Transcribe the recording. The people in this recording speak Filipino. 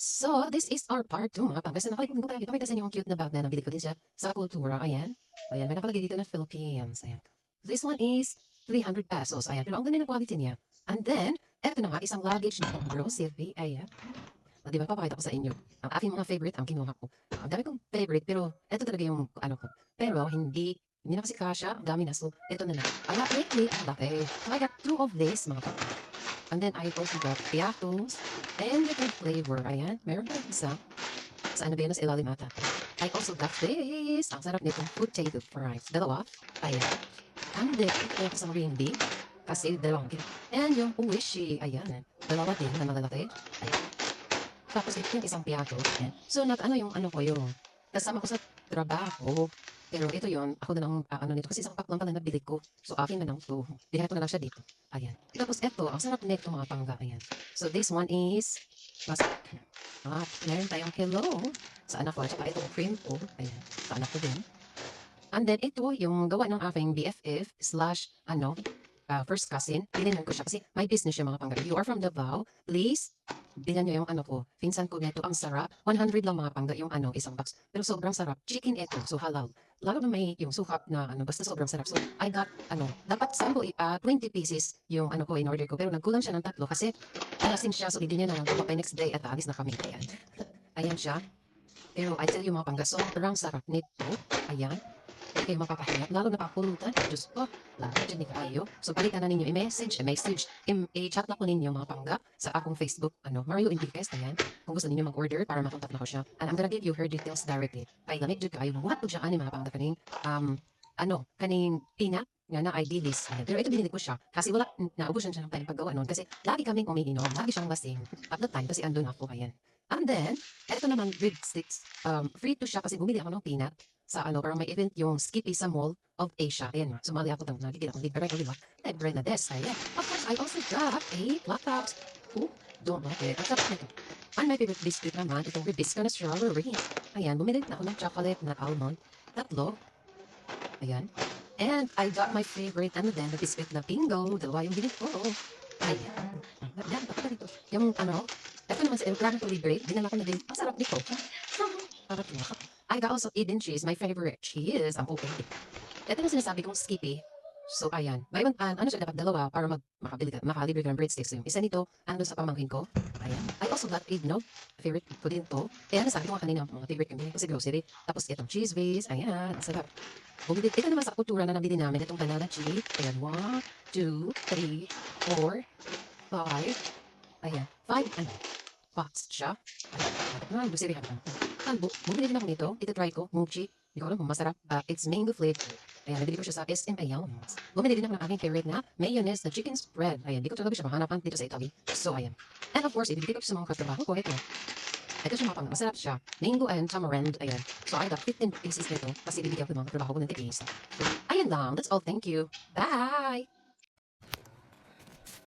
So, this is our part 2 mga panggas. Nakalimutan ko tayo. Pakita sa inyo yung cute na bag na nabili ko din siya sa Kultura. Ayan. Ayan, may nakalagay dito na Philippines. Ayan. This one is 300 pesos. Ayan, pero ang ganda ng quality niya. And then, eto na nga, isang luggage na Sylvie. Ayan. O, di ba, papakita ko sa inyo. Ang aking mga favorite ang kinuha ko. Ang dami kong favorite, pero eto talaga yung ano ko. Pero, hindi, hindi na kasi kasha. Ang dami na. So, eto na lang. I got lately, ang laki. So, I got two of this, mga kapatid. And then, I also got piatos and different flavor. Ayan, meron pa isa. Sa ano ba yun? Sa ilalim ata. I also got this. Ang sarap nito. Potato fries. Dalawa. Ayan. And then, ito sa hindi. Kasi dalawang kilo. And yung uwishi. Ayan. Dalawa din na malalaki. Ayan. Tapos ito yung isang piato. Ayan. So, nag, ano yung ano ko yung kasama ko sa trabaho. Pero ito yon ako na lang ah, ano nito kasi isang pack lang pala nabili ko. So akin na lang to. Ko na lang siya dito. Ayan. Tapos ito, ang sarap nito mga pangga. Ayan. So this one is mas ah, meron tayong hello sa anak ko. At saka itong cream ko. Ayan. Sa anak ko din. And then ito yung gawa ng aking BFF slash ano ah, first cousin. Bilinan ko siya kasi may business siya mga pangga. If you are from Davao, please Bilhan nyo yung ano ko. Pinsan ko nito, ang sarap. 100 lang mga pangga yung ano, isang box. Pero sobrang sarap. Chicken ito, so halal. Lalo na may yung suhap na ano, basta sobrang sarap. So, I got, ano, dapat sample, uh, 20 pieces yung ano ko in order ko. Pero nagkulang siya ng tatlo kasi alasin siya. So, hindi niya na lang pa next day at aalis na kami. Ayan. Ayan siya. Pero I tell you mga pangga, sobrang sarap nito. Ayan. Kayo mapapahinga. Lalo na papulutan. Diyos ko. Lalo dyan ni kayo. So, balikan na ninyo i-message, i-message, im- i-chat na ko ninyo mga pangga sa akong Facebook, ano, Mario Enriquez, ayan. Kung gusto ninyo mag-order para makontak na ko siya. And I'm gonna give you her details directly. Ay, lamig dyan kayo. What po siya ani mga pangga kaning, um, ano, kaning peanut, nga na ID list. Pero ito binili ko siya kasi wala, naubusan siya ng time paggawa noon kasi lagi kaming umiinom, lagi siyang lasing at the time kasi andun ako, ayan. And then, eto naman, rib sticks. Um, free to siya kasi bumili ako ng peanut sa ano, parang may event yung Skippy sa Mall of Asia. Ayan, sumali ako doon. Nagigil ako libre, di ba? Libre na des. Ayan. Of course, I also got a laptops. Oh, don't like it. Sarap nito. And my favorite biscuit naman, itong Ribisco na strawberry. Ayan, bumili na ako ng chocolate na almond. Tatlo. Ayan. And I got my favorite, ano din, na biscuit na bingo. Dalawa yung binili ko. Ayan. Ayan, bakit dito? Yung ano, ito naman sa El Plano Libre, dinala ko na din. Ang sarap nito. Sarap nito. I got also Eden cheese, my favorite cheese. Ang okay. Ito na sinasabi kong skippy. So, ayan. May ibang, an- ano siya, dapat dalawa para mag, makabili ka, makalibre ka ng breadsticks. Yung isa nito, ando sa pamangkin ko. Ayan. I also got eggnog. Favorite ko din to. Kaya nasabi ko nga kanina, mga favorite din ko grocery. Tapos itong cheese whiz. Ayan. Ang sarap. Bumili. Ito naman sa kultura na nabili namin. Itong banana cheese. Ayan. One, two, three, four, five. Ayan. Five, ano, pots siya. Ayan. Ay, grocery ka Ayan, bu bumili din ako nito. Ito try ko. Mochi. Hindi ko alam kung masarap. Uh, it's mango flavor. Ayan, nabili ko siya sa SM Ayawns. Bumili din ako ng aking favorite na mayonnaise na chicken spread. Ayan, di ko talaga siya mahanapan dito sa Italy. So, ayan. And of course, ibibigay ko sa mga katrabaho ko. Ito. Ito siya mga masarap siya. Mango and tamarind. Ayan. So, I got 15 pieces nito kasi bibigyan ko ng mga katrabaho ko ng tigis. So, ayan lang. That's all. Thank you. Bye!